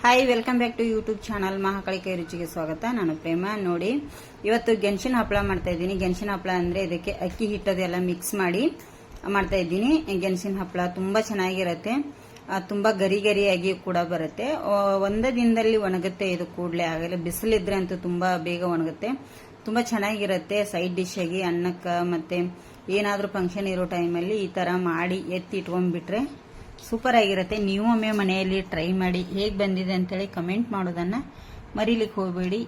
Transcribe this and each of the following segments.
Hi welcome back to YouTube channel ಮಹಾಕಳಿಕೆ ರುಚಿಗೆ ಸ್ವಾಗತ ನಾನು ಪ್ರೇಮ ನೋಡಿ ಇವತ್ತು ಗೆಣಸಿನ ಹಪ್ಪಳ ಮಾಡ್ತಾ ಇದ್ದೀನಿ ಗೆಣಸಿನ ಹಪ್ಪಳ ಅಂದ್ರೆ ಇದಕ್ಕೆ ಅಕ್ಕಿ ಹಿಟ್ಟದೆಲ್ಲ ಮಿಕ್ಸ್ ಮಾಡಿ ಮಾಡ್ತಾ ಇದ್ದೀನಿ ಗೆಣಸಿನ ಹಪ್ಪಳ ತುಂಬಾ ಚೆನ್ನಾಗಿರುತ್ತೆ ತುಂಬಾ ಗರಿ ಗರಿಯಾಗಿ ಕೂಡ ಬರುತ್ತೆ ಒಂದೇ ದಿನದಲ್ಲಿ ಒಣಗುತ್ತೆ ಇದು ಕೂಡಲೇ ಆಗಲ್ಲ ಬಿಸಿಲಿದ್ರೆ ಅಂತೂ ತುಂಬಾ ಬೇಗ ಒಣಗುತ್ತೆ ತುಂಬಾ ಚೆನ್ನಾಗಿರುತ್ತೆ ಸೈಡ್ ಡಿಶ್ ಆಗಿ ಅನ್ನಕ್ಕೆ ಮತ್ತೆ ಏನಾದರೂ ಫಂಕ್ಷನ್ ಇರೋ ಟೈಮಲ್ಲಿ ಈ ತರ ಮಾಡಿ ಎತ್ತಿ ಇಟ್ಕೊಂಡ್ಬಿಟ್ರೆ ಸೂಪರ್ ಆಗಿರುತ್ತೆ. ನೀವು ಒಮ್ಮೆ ಮನೆಯಲ್ಲಿ ಟ್ರೈ ಮಾಡಿ ಹೇಗೆ ಬಂದಿದೆ ಅಂತೇಳಿ ಕಮೆಂಟ್ ಮಾಡೋದನ್ನು ಮರೀಲಿಕ್ಕೆ ಹೋಗಬೇಡಿ.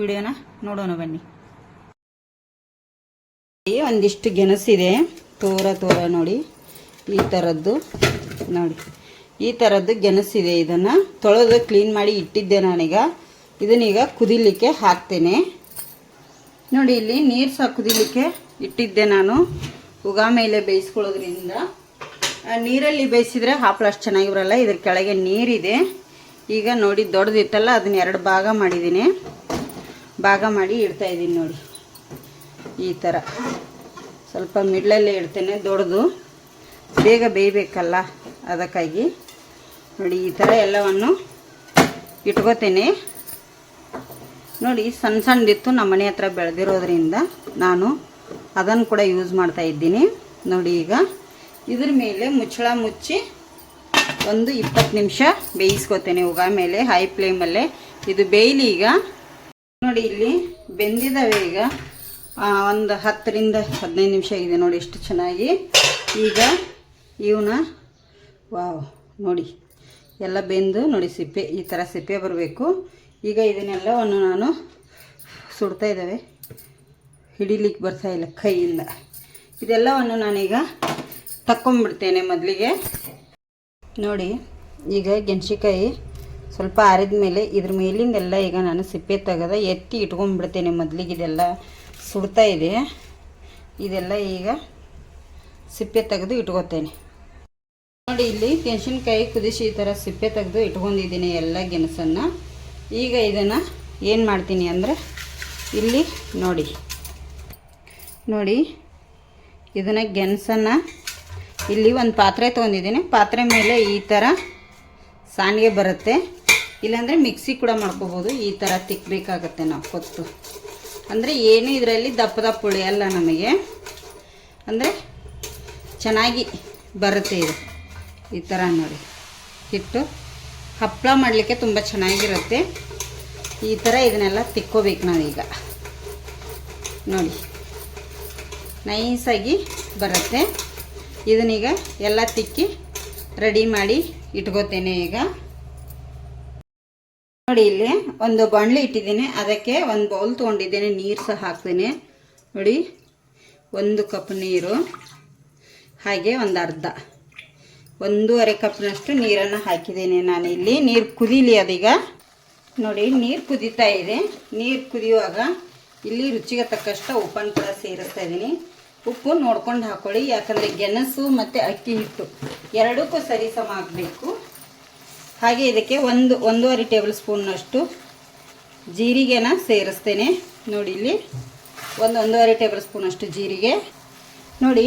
ವಿಡಿಯೋನ ನೋಡೋಣ ಬನ್ನಿ. ಒಂದಿಷ್ಟು ಗೆಣಸಿದೆ. ತೋರ ತೋರ ನೋಡಿ. ಈ ಥರದ್ದು ನೋಡಿ. ಈ ಥರದ್ದು ಗೆಣಸಿದೆ ಇದನ್ನು. ತೊಳೆದು ಕ್ಲೀನ್ ಮಾಡಿ ಇಟ್ಟಿದ್ದೆ ನಾನೀಗ. ಇದನ್ನೀಗ ಕುದಿಲಿಕ್ಕೆ ಹಾಕ್ತೇನೆ. ನೋಡಿ, ಇಲ್ಲಿ ನೀರು ಸಹ ಕುದಿಲಿಕ್ಕೆ ಇಟ್ಟಿದ್ದೆ ನಾನು. ಉಗಾ ಮೇಲೆ ಬೇಯಿಸ್ಕೊಳ್ಳೋದ್ರಿಂದ ನೀರಲ್ಲಿ ಬೇಯಿಸಿದ್ರೆ ಹಪ್ಪಳ ಅಷ್ಟು ಚೆನ್ನಾಗಿ ಬರಲ್ಲ ಇದ್ರ ಕೆಳಗೆ ನೀರಿದೆ. ಈಗ ನೋಡಿ, ದೊಡ್ಡದಿತ್ತಲ್ಲ, ಅದನ್ನ ಎರಡು ಭಾಗ ಮಾಡಿದ್ದೀನಿ. ಭಾಗ ಮಾಡಿ ಇಡ್ತಾ ಇದ್ದೀನಿ ನೋಡಿ. ಈ ಥರ ಸ್ವಲ್ಪ ಮಿಡ್ಲಲ್ಲೇ ಇಡ್ತೇನೆ, ದೊಡ್ಡದು. ಬೇಗ ಬೇಯಬೇಕಲ್ಲ ಅದಕ್ಕಾಗಿ. ನೋಡಿ, ಈ ಥರ ಎಲ್ಲವನ್ನು ಇಟ್ಕೋತೇನೆ. ನೋಡಿ, ಸಣ್ಣ ಸಣ್ಣದಿತ್ತು, ನಮ್ಮ ಮನೆ ಹತ್ರ ಬೆಳೆದಿರೋದ್ರಿಂದ ನಾನು ಅದನ್ನು ಕೂಡ ಯೂಸ್ ಮಾಡ್ತಾ ಇದ್ದೀನಿ. ನೋಡಿ ಈಗ. ಇದ್ರ ಮೇಲೆ ಮುಚ್ಚಳ ಮುಚ್ಚಿ ಒಂದು ಇಪ್ಪತ್ತು ನಿಮಿಷ ಬೇಯಿಸ್ಕೊತೇನೆ. ಉಗ ಮೇಲೆ ಹೈ ಫ್ಲೇಮಲ್ಲೇ ಇದು ಬೇಯಲಿ ಈಗ. ನೋಡಿ ಇಲ್ಲಿ ಬೆಂದಿದ್ದಾವೆ ಈಗ. ಒಂದು ಹತ್ತರಿಂದ ಹದಿನೈದು ನಿಮಿಷ ಆಗಿದೆ ನೋಡಿ ಎಷ್ಟು ಚೆನ್ನಾಗಿ. ಈಗ ಇವನ ವಾವ್, ನೋಡಿ. ಎಲ್ಲ ಬೆಂದು ನೋಡಿ ಸಿಪ್ಪೆ, ಈ ಥರ ಸಿಪ್ಪೆ ಬರಬೇಕು. ಈಗ ಇದನ್ನೆಲ್ಲವನ್ನು ನಾನು ಸುಡ್ತಾ ಇದ್ದಾವೆ. ಹಿಡಿಲಿಕ್ಕೆ ಬರ್ತಾ ಇಲ್ಲ ಕೈಯಿಂದ. ಇದೆಲ್ಲವನ್ನು ನಾನೀಗ ತಕ್ಕೊಂಬಿಡ್ತೇನೆ ಮೊದಲಿಗೆ. ನೋಡಿ, ಈಗ ಗೆಣಸಿಕಾಯಿ ಸ್ವಲ್ಪ ಆರಿದ ಮೇಲೆ ಇದ್ರ ಮೇಲಿಂದೆಲ್ಲ ಈಗ ನಾನು ಸಿಪ್ಪೆ ತೆಗೆದ ಎತ್ತಿ ಇಟ್ಕೊಂಡ್ಬಿಡ್ತೇನೆ ಮೊದಲಿಗೆ ಇದೆಲ್ಲ ಸುಡ್ತಾ ಇದೆ. ಇದೆಲ್ಲ ಈಗ ಸಿಪ್ಪೆ ತೆಗೆದು ಇಟ್ಕೋತೇನೆ. ನೋಡಿ, ಇಲ್ಲಿ ಗೆಣಸಿನಕಾಯಿ ಕುದಿಸಿ ಈ ಥರ ಸಿಪ್ಪೆ ತೆಗೆದು ಇಟ್ಕೊಂಡಿದ್ದೀನಿ ಎಲ್ಲ ಗೆಣಸನ್ನು. ಈಗ ಇದನ್ನು ಏನು ಮಾಡ್ತೀನಿ ಅಂದರೆ ಇಲ್ಲಿ ನೋಡಿ. ನೋಡಿ, ಇದನ್ನು ಗೆಣಸನ್ನು ಇಲ್ಲಿ ಒಂದು ಪಾತ್ರೆ ತೊಗೊಂಡಿದ್ದೀನಿ. ಪಾತ್ರೆ ಮೇಲೆ ಈ ಥರ ಸಾಣಿಗೆ ಬರುತ್ತೆ. ಇಲ್ಲಾಂದರೆ ಮಿಕ್ಸಿ ಕೂಡ ಮಾಡ್ಕೋಬೋದು. ಈ ಥರ ತಿಕ್ಕಬೇಕಾಗತ್ತೆ ನಾವು ಕೊತ್ತು ಅಂದರೆ ಏನು ಇದರಲ್ಲಿ ದಪ್ಪ ದಪ್ಪ ಉಳಿಯಲ್ಲ ನಮಗೆ. ಅಂದರೆ ಚೆನ್ನಾಗಿ ಬರುತ್ತೆ ಇದು. ಈ ಥರ ನೋಡಿ. ಹಿಟ್ಟು ಹಪ್ಪಳ ಮಾಡಲಿಕ್ಕೆ ತುಂಬ ಚೆನ್ನಾಗಿರುತ್ತೆ. ಈ ಥರ ಇದನ್ನೆಲ್ಲ ತಿಕ್ಕೋಬೇಕು ನಾವೀಗ. ನೋಡಿ. ನೈಸಾಗಿ ಬರುತ್ತೆ. ಇದನ್ನೀಗ ಎಲ್ಲ ತಿಕ್ಕಿ ರೆಡಿ ಮಾಡಿ ಇಟ್ಕೋತೇನೆ ಈಗ. ನೋಡಿ ಇಲ್ಲಿ ಒಂದು ಬಾಣಲಿ ಇಟ್ಟಿದ್ದೀನಿ. ಅದಕ್ಕೆ ಒಂದು ಬೌಲ್ ತೊಗೊಂಡಿದ್ದೇನೆ, ನೀರು ಸಹ ಹಾಕ್ತೀನಿ. ನೋಡಿ, ಒಂದು ಕಪ್ ನೀರು, ಹಾಗೆ ಒಂದು ಅರ್ಧ. ಒಂದೂವರೆ ಕಪ್ನಷ್ಟು ನೀರನ್ನು ಹಾಕಿದ್ದೀನಿ ನಾನು ಇಲ್ಲಿ ನೀರು ಕುದೀಲಿ ಅದೀಗ. ನೋಡಿ, ನೀರು ಕುದೀತಾ ಇದೆ. ನೀರು ಕುದಿಯುವಾಗ ಇಲ್ಲಿ ರುಚಿಗೆ ತಕ್ಕಷ್ಟು ಉಪ್ಪನ್ನು ಕೂಡ ಸೇರಿಸ್ತಾ ಇದ್ದೀನಿ. ಉಪ್ಪು ನೋಡ್ಕೊಂಡು ಹಾಕೊಳ್ಳಿ, ಯಾಕಂದರೆ ಗೆಣಸು ಮತ್ತು ಅಕ್ಕಿ ಹಿಟ್ಟು ಎರಡಕ್ಕೂ ಸರಿ ಸಮ ಆಗಬೇಕು. ಹಾಗೆ ಇದಕ್ಕೆ ಒಂದು, ಒಂದೂವರೆ ಟೇಬಲ್ ಸ್ಪೂನ್ನಷ್ಟು ಜೀರಿಗೆನ ಸೇರಿಸ್ತೇನೆ. ನೋಡಿ ಇಲ್ಲಿ, ಒಂದು, ಒಂದೂವರೆ ಟೇಬಲ್ ಸ್ಪೂನಷ್ಟು ಜೀರಿಗೆ. ನೋಡಿ,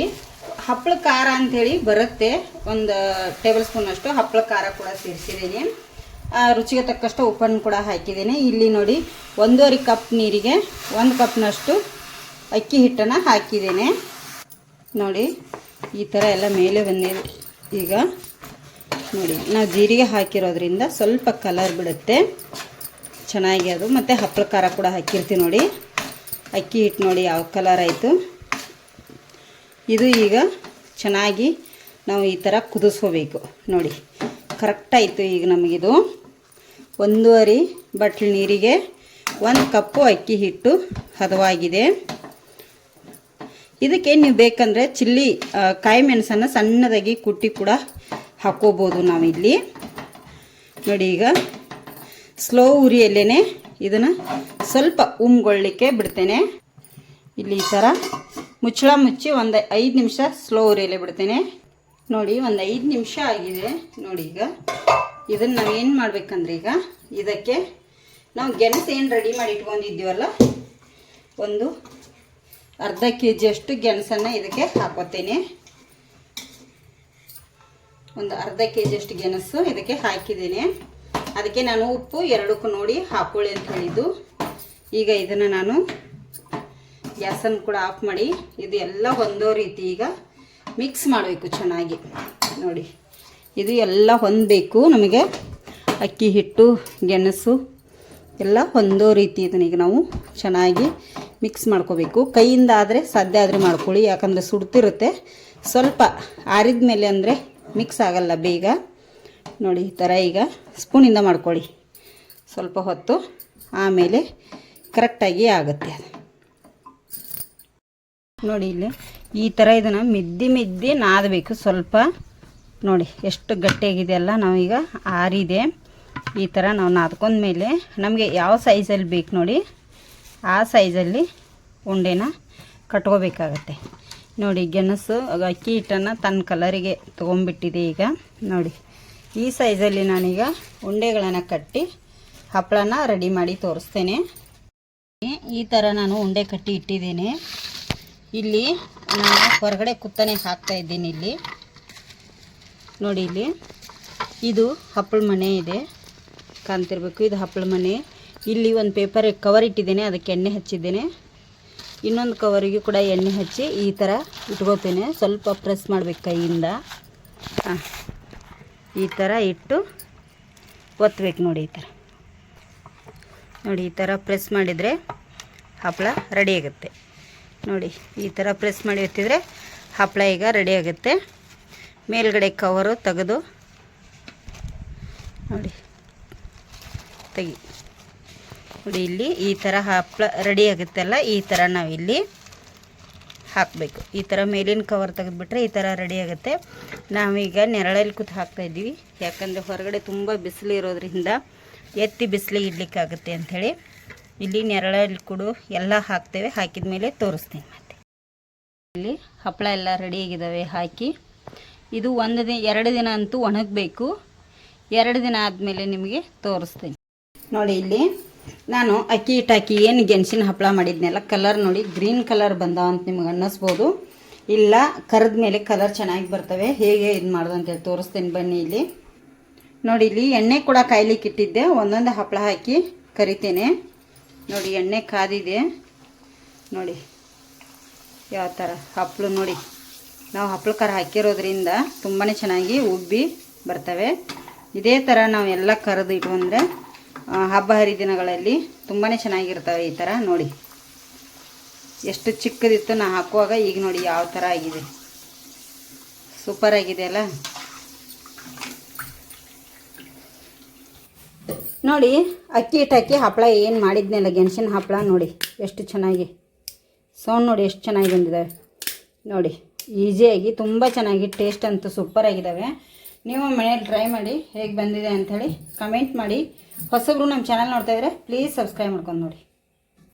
ಹಪ್ಪಳ ಖಾರ ಅಂಥೇಳಿ ಬರುತ್ತೆ. ಒಂದು ಟೇಬಲ್ ಸ್ಪೂನಷ್ಟು ಹಪ್ಪಳ ಖಾರ ಕೂಡ ಸೇರಿಸಿದ್ದೀನಿ. ರುಚಿಗೆ ತಕ್ಕಷ್ಟು ಉಪ್ಪನ್ನು ಕೂಡ ಹಾಕಿದ್ದೀನಿ. ಇಲ್ಲಿ ನೋಡಿ, ಒಂದೂವರೆ ಕಪ್ ನೀರಿಗೆ, ಒಂದು ಕಪ್ನಷ್ಟು ಅಕ್ಕಿ ಹಿಟ್ಟನ್ನು ಹಾಕಿದ್ದೇನೆ. ನೋಡಿ, ಈ ಥರ ಎಲ್ಲ ಮೇಲೆ ಬಂದಿದೆ. ಈಗ ನೋಡಿ, ನಾವು ಜೀರಿಗೆ ಹಾಕಿರೋದ್ರಿಂದ ಸ್ವಲ್ಪ ಕಲರ್ ಬಿಡುತ್ತೆ. ಚೆನ್ನಾಗಿ ಅದು, ಮತ್ತು ಹಪ್ಪಳ ಖಾರ ಕೂಡ ಹಾಕಿರ್ತೀವಿ ನೋಡಿ. ಅಕ್ಕಿ ಹಿಟ್ಟು ನೋಡಿ ಯಾವ ಕಲರ್ ಆಯಿತು. ಇದು ಈಗ ಚೆನ್ನಾಗಿ ನಾವು ಈ ಥರ ಕುದಿಸ್ಕೋಬೇಕು. ನೋಡಿ ಕರೆಕ್ಟ್ ಆಯಿತು ಈಗ ನಮಗಿದು. ಒಂದೂವರೆ ಬಟ್ಲು ನೀರಿಗೆ ಒಂದು ಕಪ್ಪು ಅಕ್ಕಿ ಹಿಟ್ಟು ಹದವಾಗಿದೆ. ಇದಕ್ಕೆ ನೀವು ಬೇಕಂದರೆ ಚಿಲ್ಲಿ ಕಾಯಿ ಮೆಣಸನ್ನು ಸಣ್ಣದಾಗಿ ಕುಟ್ಟಿ ಕೂಡ ಹಾಕೋಬೋದು ನಾವಿಲ್ಲಿ. ನೋಡಿ ಈಗ ಸ್ಲೋ ಉರಿಯಲ್ಲೇ ಇದನ್ನು ಸ್ವಲ್ಪ ಉಮ್ಗೊಳ್ಳಿಕ್ಕೆ ಬಿಡ್ತೇನೆ. ಇಲ್ಲಿ ಈ ಥರ ಮುಚ್ಚಳ ಮುಚ್ಚಿ ಒಂದು ಐದು ನಿಮಿಷ ಸ್ಲೋ ಉರಿಯಲ್ಲೇ ಬಿಡ್ತೇನೆ. ನೋಡಿ, ಒಂದು ಐದು ನಿಮಿಷ ಆಗಿದೆ. ನೋಡಿ ಈಗ ಇದನ್ನು ನಾವು ಏನು ಮಾಡ್ಬೇಕಂದ್ರೆ ಈಗ ಇದಕ್ಕೆ ನಾವು ಗೆಣಸು ಏನು ರೆಡಿ ಮಾಡಿ ಇಟ್ಕೊಂಡಿದ್ದೀವಲ್ಲ, ಒಂದು ಅರ್ಧ ಕೆ ಜಿಯಷ್ಟು ಗೆಣಸನ್ನು ಇದಕ್ಕೆ ಹಾಕೋತೀನಿ. ಒಂದು ಅರ್ಧ ಕೆ ಜಿಯಷ್ಟು ಗೆಣಸು ಇದಕ್ಕೆ ಹಾಕಿದ್ದೀನಿ. ಅದಕ್ಕೆ ನಾನು ಉಪ್ಪು ಎರಡಕ್ಕೂ ನೋಡಿ ಹಾಕೊಳ್ಳಿ ಅಂತ ಹೇಳಿದ್ದು. ಈಗ ಇದನ್ನು ನಾನು ಗ್ಯಾಸನ್ನು ಕೂಡ ಆಫ್ ಮಾಡಿ ಇದು ಎಲ್ಲ ಹೊಂದೋ ರೀತಿ ಈಗ ಮಿಕ್ಸ್ ಮಾಡಬೇಕು ಚೆನ್ನಾಗಿ. ನೋಡಿ, ಇದು ಎಲ್ಲ ಹೊಂದಬೇಕು. ನಮಗೆ ಅಕ್ಕಿ ಹಿಟ್ಟು, ಗೆಣಸು ಎಲ್ಲ ಒಂದೋ ರೀತಿ ಇದನ್ನ ಈಗ ನಾವು ಚೆನ್ನಾಗಿ ಮಿಕ್ಸ್ ಮಾಡ್ಕೋಬೇಕು. ಕೈಯಿಂದ ಆದರೆ ಸಾಧ್ಯ ಆದರೆ ಮಾಡ್ಕೊಳ್ಳಿ, ಯಾಕಂದರೆ ಸುಡ್ತಿರುತ್ತೆ. ಸ್ವಲ್ಪ ಆರಿದ ಮೇಲೆ ಅಂದರೆ ಮಿಕ್ಸ್ ಆಗಲ್ಲ ಬೇಗ. ನೋಡಿ, ಈ ಥರ ಈಗ ಸ್ಪೂನಿಂದ ಮಾಡ್ಕೊಳ್ಳಿ. ಸ್ವಲ್ಪ ಹೊತ್ತು ಆಮೇಲೆ ಕರೆಕ್ಟಾಗಿ ಆಗುತ್ತೆ ನೋಡಿ ಇಲ್ಲಿ ಈ ಥರ ಇದನ್ನು ಮಿದ್ದಿ ಮಿದ್ದಿ ನಾದಬೇಕು ಸ್ವಲ್ಪ. ನೋಡಿ, ಎಷ್ಟು ಗಟ್ಟಿಯಾಗಿದೆ ಅಲ್ಲ, ನಾವೀಗ ಆರಿದೆ. ಈ ಥರ ನಾವು ನಾದ್ಕೊಂಡ ಮೇಲೆ ನಮಗೆ ಯಾವ ಸೈಜಲ್ಲಿ ಬೇಕು ನೋಡಿ, ಆ ಸೈಜಲ್ಲಿ ಉಂಡೆನ ಕಟ್ಕೋಬೇಕಾಗತ್ತೆ. ನೋಡಿ ಗೆಣಸು ಅಕ್ಕಿ ಹಿಟ್ಟನ್ನು ತನ್ನ ಕಲರಿಗೆ ತೊಗೊಂಬಿಟ್ಟಿದೆ ಈಗ. ನೋಡಿ, ಈ ಸೈಜಲ್ಲಿ ನಾನೀಗ ಉಂಡೆಗಳನ್ನು ಕಟ್ಟಿ ಹಪ್ಪಳನ ರೆಡಿ ಮಾಡಿ ತೋರಿಸ್ತೇನೆ. ಈ ಥರ ನಾನು ಉಂಡೆ ಕಟ್ಟಿ ಇಟ್ಟಿದ್ದೇನೆ. ಇಲ್ಲಿ ನಾನು ಹೊರಗಡೆ ಕುತ್ತನೆ ಹಾಕ್ತಾ ಇದ್ದೀನಿ ಇಲ್ಲಿ. ನೋಡಿ ಇಲ್ಲಿ, ಇದು ಹಪ್ಪಳ ಮನೆ ಇದೆ. ಕಾಣ್ತಿರ್ಬೇಕು. ಇದು ಹಪ್ಪಳ ಮನೆ. ಇಲ್ಲಿ ಒಂದು ಪೇಪರ್ ಕವರ್ ಇಟ್ಟಿದ್ದೇನೆ. ಅದಕ್ಕೆ ಎಣ್ಣೆ ಹಚ್ಚಿದ್ದೇನೆ. ಇನ್ನೊಂದು ಕವರಿಗೆ ಕೂಡ ಎಣ್ಣೆ ಹಚ್ಚಿ ಈ ಥರ ಇಟ್ಕೋತೇನೆ. ಸ್ವಲ್ಪ ಪ್ರೆಸ್ ಮಾಡಬೇಕು ಕೈಯಿಂದ. ಹಾಂ. ಈ ಥರ ಇಟ್ಟು ಒತ್ತಬೇಕು ನೋಡಿ ಈ ಥರ ನೋಡಿ ಈ ಥರ ಪ್ರೆಸ್ ಮಾಡಿದರೆ ಹಪ್ಪಳ ರೆಡಿ ಆಗುತ್ತೆ. ನೋಡಿ ಈ ಥರ ಪ್ರೆಸ್ ಮಾಡಿ ಎತ್ತಿದರೆ ಹಪ್ಪಳ ಈಗ ರೆಡಿ ಆಗುತ್ತೆ. ಮೇಲ್ಗಡೆ ಕವರು ತೆಗೆದು ನೋಡಿ. ತೆಗಿ ನೋಡಿ ಇಲ್ಲಿ ಈ ಥರ ಹಪ್ಪಳ ರೆಡಿ ಆಗುತ್ತಲ್ಲ, ಈ ಥರ ನಾವಿಲ್ಲಿ ಹಾಕಬೇಕು. ಈ ಥರ ಮೇಲಿನ ಕವರ್ ತೆಗೆದುಬಿಟ್ರೆ ಈ ಥರ ರೆಡಿ ಆಗುತ್ತೆ. ನಾವೀಗ ನೆರಳಲ್ಲಿ ಕೂತು ಹಾಕ್ತಾಯಿದ್ದೀವಿ ಯಾಕಂದರೆ ಹೊರಗಡೆ ತುಂಬ ಬಿಸಿಲು ಇರೋದ್ರಿಂದ ಎತ್ತಿ ಬಿಸಿಲಿಗೆ ಇಡ್ಲಿಕ್ಕಾಗುತ್ತೆ ಅಂಥೇಳಿ. ಇಲ್ಲಿ ನೆರಳಲ್ಲಿ ಕೊಡು ಎಲ್ಲ ಹಾಕ್ತೇವೆ. ಹಾಕಿದ ಮೇಲೆ ತೋರಿಸ್ತೀನಿ ಮತ್ತೆ. ಇಲ್ಲಿ ಹಪ್ಪಳ ಎಲ್ಲ ರೆಡಿ ಆಗಿದ್ದಾವೆ ಹಾಕಿ. ಇದು ಒಂದು ದಿನ ಎರಡು ದಿನ ಅಂತೂ ಒಣಗಬೇಕು. ಎರಡು ದಿನ ಆದಮೇಲೆ ನಿಮಗೆ ತೋರಿಸ್ತೀನಿ. ನೋಡಿ ಇಲ್ಲಿ. ನಾನು ಅಕ್ಕಿ ಹಿಟ್ಟು ಹಾಕಿ ಏನು ಗೆಣಸಿನ ಹಪ್ಪಳ ಮಾಡಿದ್ನೆಲ್ಲ ಕಲರ್ ನೋಡಿ ಗ್ರೀನ್ ಕಲರ್ ಬಂದ ಅಂತ ನಿಮ್ಗೆ ಅನ್ನಿಸ್ಬೋದು. ಇಲ್ಲ, ಕರೆದ ಮೇಲೆ ಕಲರ್ ಚೆನ್ನಾಗಿ ಬರ್ತವೆ, ಹೇಗೆ ಇದು ಮಾಡೋದು ಅಂತೇಳಿ ತೋರಿಸ್ತೀನಿ ಬನ್ನಿ ಇಲ್ಲಿ. ನೋಡಿ ಇಲ್ಲಿ ಎಣ್ಣೆ ಕೂಡ ಕಾಯ್ಲಿಕ್ಕೆ ಇಟ್ಟಿದ್ದೆ, ಒಂದೊಂದು ಹಪ್ಪಳ ಹಾಕಿ ಕರಿತೇನೆ. ನೋಡಿ, ಎಣ್ಣೆ ಕಾದಿದೆ. ನೋಡಿ, ಯಾವ ಥರ ಹಪ್ಪಳು ನೋಡಿ. ನಾವು ಹಪ್ಪಳ ಕರ ಹಾಕಿರೋದ್ರಿಂದ ತುಂಬಾ ಚೆನ್ನಾಗಿ ಉಬ್ಬಿ ಬರ್ತವೆ. ಇದೇ ಥರ ನಾವು ಎಲ್ಲ ಕರೆದು ಇಟ್ಕೊಂಡ್ರೆ ಹಬ್ಬ ಹರಿದಿನಗಳಲ್ಲಿ ತುಂಬಾ ಚೆನ್ನಾಗಿರ್ತವೆ ಈ ಥರ ನೋಡಿ. ಎಷ್ಟು ಚಿಕ್ಕದಿತ್ತು ನಾ ಹಾಕುವಾಗ ಈಗ ನೋಡಿ ಯಾವ ಥರ ಆಗಿದೆ. ಸೂಪರ್ ಆಗಿದೆ ಅಲ್ಲ? ನೋಡಿ, ಅಕ್ಕಿ ಹಿಟ್ಟು ಹಪ್ಪಳ ಏನು ಮಾಡಿದ್ನಲ್ಲ ಗೆಣಸಿನ ಹಪ್ಪಳ ನೋಡಿ, ಎಷ್ಟು ಚೆನ್ನಾಗಿ. ಸೌಂಡ್ ನೋಡಿ ಎಷ್ಟು ಚೆನ್ನಾಗಿ ಬಂದಿದ್ದಾವೆ. ನೋಡಿ, ಈಸಿಯಾಗಿ ತುಂಬ ಚೆನ್ನಾಗಿ, ಟೇಸ್ಟ್ ಅಂತೂ ಸೂಪರ್ ಆಗಿದ್ದಾವೆ ನೀವು ಮನೇಲಿ ಟ್ರೈ ಮಾಡಿ ಹೇಗೆ ಬಂದಿದೆ ಅಂಥೇಳಿ ಕಮೆಂಟ್ ಮಾಡಿ. ಹೊಸಬ್ರು ನಮ್ಮ ಚಾನಲ್ ನೋಡ್ತಾ ಇದ್ರೆ ಪ್ಲೀಸ್ ಸಬ್ಸ್ಕ್ರೈಬ್ ಮಾಡ್ಕೊಂಡು ನೋಡಿ.